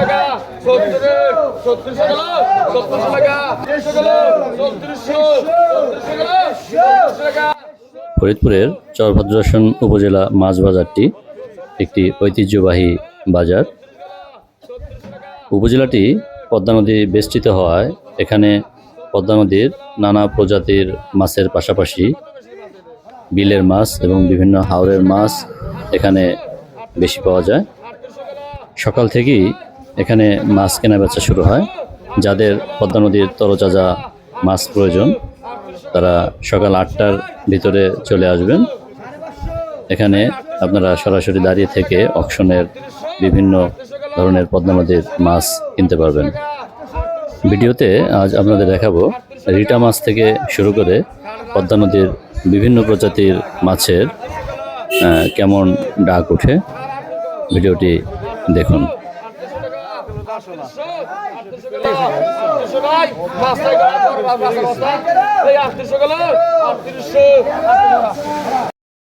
টাকা সত্তর টাকা টাকা। ফরিদপুরের চরভদ্রাসন উপজেলা মাছ বাজারটি একটি ঐতিহ্যবাহী বাজার। উপজেলাটি পদ্মা নদী বেষ্টিত হওয়ায় এখানে পদ্মা নদীর নানা প্রজাতির মাছের পাশাপাশি বিলের মাছ এবং বিভিন্ন হাওরের মাছ এখানে বেশি পাওয়া যায়। সকাল থেকেই এখানে মাছ কেনা বেচা শুরু হয়। যাদের পদ্মা নদীর তরতাজা মাছ প্রয়োজন, তারা সকাল আটটার ভিতরে চলে আসবেন। এখানে আপনারা সরাসরি দাঁড়িয়ে থেকে অকশনের বিভিন্ন ধরনের পদ্মা নদীর মাছ কিনতে পারবেন। ভিডিওতে আজ আপনাদের দেখাবো রিটা মাছ থেকে শুরু করে পদ্মা নদীর বিভিন্ন প্রজাতির মাছের কেমন ডাক ওঠে। ভিডিওটি দেখুন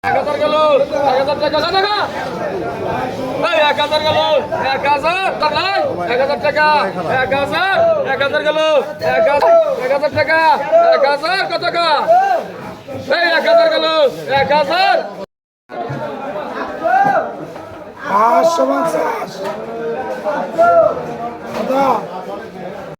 এক হাজার গেল এক হাজার টাকা এক হাজার টাকা এক হাজার এক হাজার গেল এক হাজার এক হাজার টাকা এক হাজার কত টাকা এই এক হাজার গেল এক হাজার পাঁচশো পঞ্চাশ দাদা